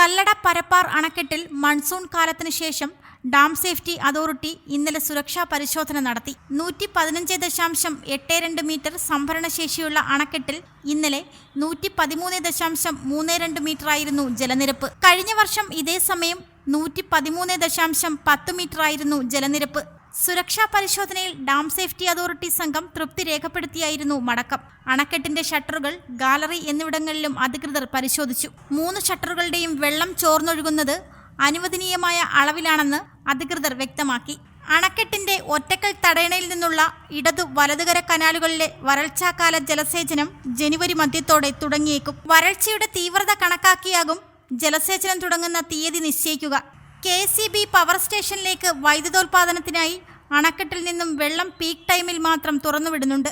കല്ലട പരപ്പാർ അണക്കെട്ടിൽ മൺസൂൺ കാലത്തിനു ശേഷം dam safety authority ഇന്നലെ സുരക്ഷാ പരിശോധന നടത്തി. നൂറ്റി പതിനഞ്ച് ദശാംശം എട്ട് രണ്ട് മീറ്റർ സംഭരണശേഷിയുള്ള അണക്കെട്ടിൽ ഇന്നലെ നൂറ്റി പതിമൂന്ന് ദശാംശം മൂന്ന് രണ്ട് മീറ്ററായിരുന്നു ജലനിരപ്പ്. കഴിഞ്ഞ വർഷം ഇതേ സമയം നൂറ്റി പതിമൂന്ന് ദശാംശം പത്ത് മീറ്ററായിരുന്നു ജലനിരപ്പ്. സുരക്ഷാ പരിശോധനയിൽ ഡാം സേഫ്റ്റി അതോറിറ്റി സംഘം തൃപ്തി രേഖപ്പെടുത്തിയായിരുന്നു മടക്കം. അണക്കെട്ടിന്റെ ഷട്ടറുകൾ ഗാലറി എന്നിവിടങ്ങളിലും അധികൃതർ പരിശോധിച്ചു. മൂന്ന് ഷട്ടറുകളുടെയും വെള്ളം ചോർന്നൊഴുകുന്നത് അനുവദനീയമായ അളവിലാണെന്ന് അധികൃതർ വ്യക്തമാക്കി. അണക്കെട്ടിന്റെ ഒറ്റക്കൽ തടയണയിൽ നിന്നുള്ള ഇടതു വലതുകര കനാലുകളിലെ വരൾച്ചാക്കാല ജലസേചനം ജനുവരി മധ്യത്തോടെ തുടങ്ങിയേക്കും. വരൾച്ചയുടെ തീവ്രത കണക്കാക്കിയാകും ജലസേചനം തുടങ്ങുന്ന തീയതി നിശ്ചയിക്കുക. കെ സി ബി പവർ സ്റ്റേഷനിലേക്ക് വൈദ്യുതോൽപാദനത്തിനായി അണക്കെട്ടിൽ നിന്നും വെള്ളം പീക്ക് ടൈമിൽ മാത്രം തുറന്നുവിടുന്നുണ്ട്.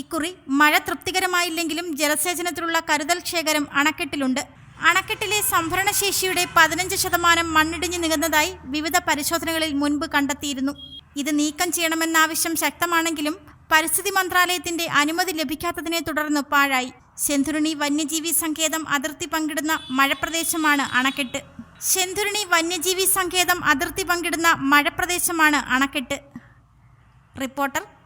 ഇക്കുറി മഴ തൃപ്തികരമായില്ലെങ്കിലും ജലസേചനത്തിലുള്ള കരുതൽ ശേഖരം അണക്കെട്ടിലുണ്ട്. അണക്കെട്ടിലെ സംഭരണശേഷിയുടെ പതിനഞ്ച് ശതമാനം മണ്ണിടിഞ്ഞ് നികന്നതായി വിവിധ പരിശോധനകളിൽ മുൻപ് കണ്ടെത്തിയിരുന്നു. ഇത് നീക്കം ചെയ്യണമെന്ന ആവശ്യം ശക്തമാണെങ്കിലും പരിസ്ഥിതി മന്ത്രാലയത്തിന്റെ അനുമതി ലഭിക്കാത്തതിനെ തുടർന്ന് പാഴായി. സെന്ധുരുണി വന്യജീവി സങ്കേതം അതിർത്തി പങ്കിടുന്ന മഴപ്രദേശമാണ് അണക്കെട്ട്. ശെന്ധുരുണി വന്യജീവി സങ്കേതം അതിർത്തി പങ്കിടുന്ന മഴപ്രദേശമാണ് അണക്കെട്ട്. റിപ്പോർട്ടർ